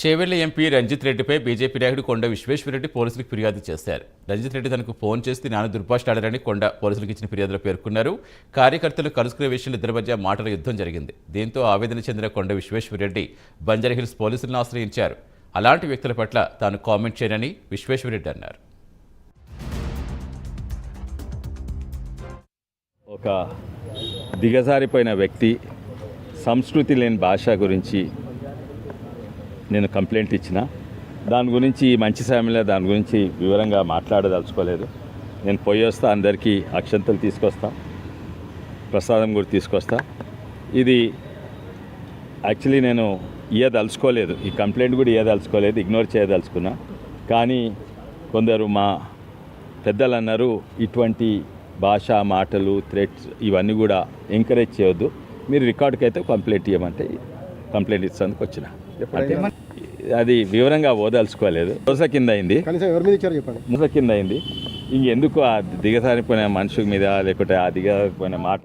Chevella MP Ranjith రెడ్డిపై BJP నాయకుడు కొండ విశ్వేశ్వరరెడ్డి పోలీసులకు ఫిర్యాదు చేశారు. రంజిత్ రెడ్డి తనకు ఫోన్ చేసి నాన్న దుర్భాషలాడారని కొండ పోలీసులకు ఇచ్చిన ఫిర్యాదులో పేర్కొన్నారు. కార్యకర్తలు కలుసుకునే విషయంలో ఇద్దరి మధ్య మాటల యుద్ధం జరిగింది. దీంతో ఆవేదన చెందిన కొండ విశ్వేశ్వరరెడ్డి బంజారాహిల్స్ పోలీసులను ఆశ్రయించారు. అలాంటి వ్యక్తుల పట్ల తాను కామెంట్ చేయనని విశ్వేశ్వరరెడ్డి అన్నారు. ఒక దిగజారిపోయిన వ్యక్తి సంస్కృతి లేని భాష గురించి నేను కంప్లైంట్ ఇచ్చిన. దాని గురించి మంచి సమయంలో దాని గురించి వివరంగా మాట్లాడదలుచుకోలేదు. నేను పోయి వస్తా అందరికీ అక్షంతలు తీసుకొస్తా ప్రసాదం కూడా తీసుకొస్తా. ఇది యాక్చువల్లీ నేను ఇయ్యదలుచుకోలేదు. ఈ కంప్లైంట్ కూడా ఇయ్యదలుచుకోలేదు ఇగ్నోర్ చేయదలుచుకున్నా. కానీ కొందరు మా పెద్దలు అన్నారు ఇటువంటి భాష మాటలు థ్రెట్స్ ఇవన్నీ కూడా ఎంకరేజ్ చేయొద్దు. మీరు రికార్డ్కి అయితే కంప్లైంట్ ఇవ్వమంటే కంప్లైంట్ ఇచ్చేందుకు వచ్చిన. అది వివరంగా ఓదలుచుకోలేదు రోజు కింద అయింది. మూస కింద అయింది. ఇంకెందుకు ఆ దిగసారిపోయిన మనుషుల మీద లేకుంటే ఆ దిగసారిపోయిన మాట